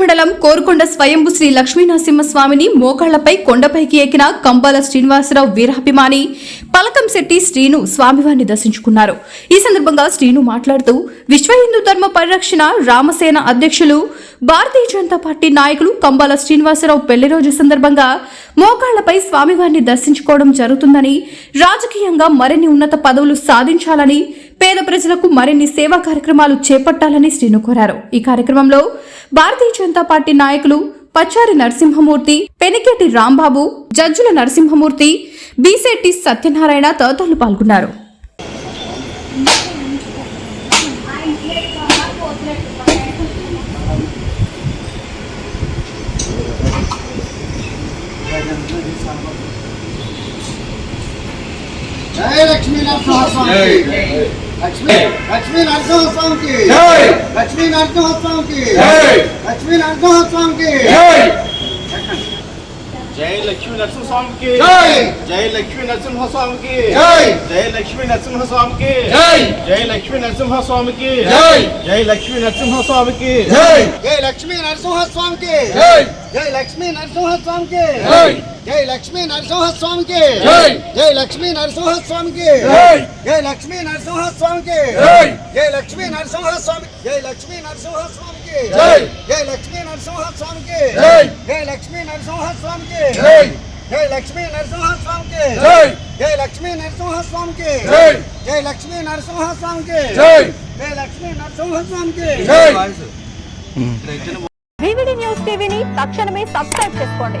మండలం కోరుకొండ స్వయంభు శ్రీ లక్ష్మీనరసింహస్వామిని మోకాళ్ళపై కొండపైకి ఎక్కిన కంబాల శ్రీనివాసరావు వీరాభిమాని పలకం శెట్టి శ్రీను స్వామివారిని దర్శించుకున్నారు. ఈ సందర్భంగా శ్రీను మాట్లాడుతూ విశ్వ హిందూ ధర్మ పరిరక్షణ రామసేన అధ్యక్షులు భారతీయ జనతా పార్టీ నాయకులు కంబాల శ్రీనివాసరావు పెళ్ళి రోజు సందర్భంగా మోకాళ్ళపై స్వామివారిని దర్శించుకోవడం జరుగుతుందని రాజకీయంగా మరిన్ని ఉన్నత పదవులు సాధించాలని ప్రజలకు మరిన్ని సేవా కార్యక్రమాలు చేపట్టాలని శ్రీను కోరారు. ఈ కార్యక్రమంలో భారతీయ జనతా పార్టీ నాయకులు పచ్చారి నరసింహమూర్తి పెనికేటి రాంబాబు జడ్జుల నరసింహమూర్తి బీసెట్టి సత్యనారాయణ తదితరులు పాల్గొన్నారు. జై లక్ష్మీ నరసింహస్వామి లక్ష్మీ లక్ష్మీ నరసింహస్వామికి జై. లక్ష్మీ నరసింహస్వామికి జై. లక్ష్మీ నరసింహస్వామికి జై లక్ష్మీ నరసింహస్వామికి జై. జై లక్ష్మీ నరసింహస్వామికి జై. జై లక్ష్మీ నరసింహస్వామికి జై. జై లక్ష్మీ నరసింహస్వామికి జై. జై లక్ష్మీ నరసింహస్వామికి జై జై లక్ష్మీ నరసింహస్వామికి జై. జై లక్ష్మీ నరసింహస్వామికి జై. లక్ష్మీ నరసింహస్వామికి జై. జై లక్ష్మీ నరసింహస్వామికి జై. జై లక్ష్మీ నరసింహస్వామికి జై. జై లక్ష్మీ నరసింహస్వామి జై లక్ష్మీ నరసింహస్వామికి జై. జై లక్ష్మీ నరసింహస్వామికి జై. జై లక్ష్మీ నరసింహస్వామికి జై. జై లక్ష్మీ నరసింహస్వామికి జై. జై లక్ష్మీ నరసింహస్వామికి జై. జై లక్ష్మీ నరసింహస్వామికి జై. జై లక్ష్మీ నరసింహస్వామికి న్యూస్ టీవీని తక్షణమే సబ్స్క్రైబ్ చేసుకోండి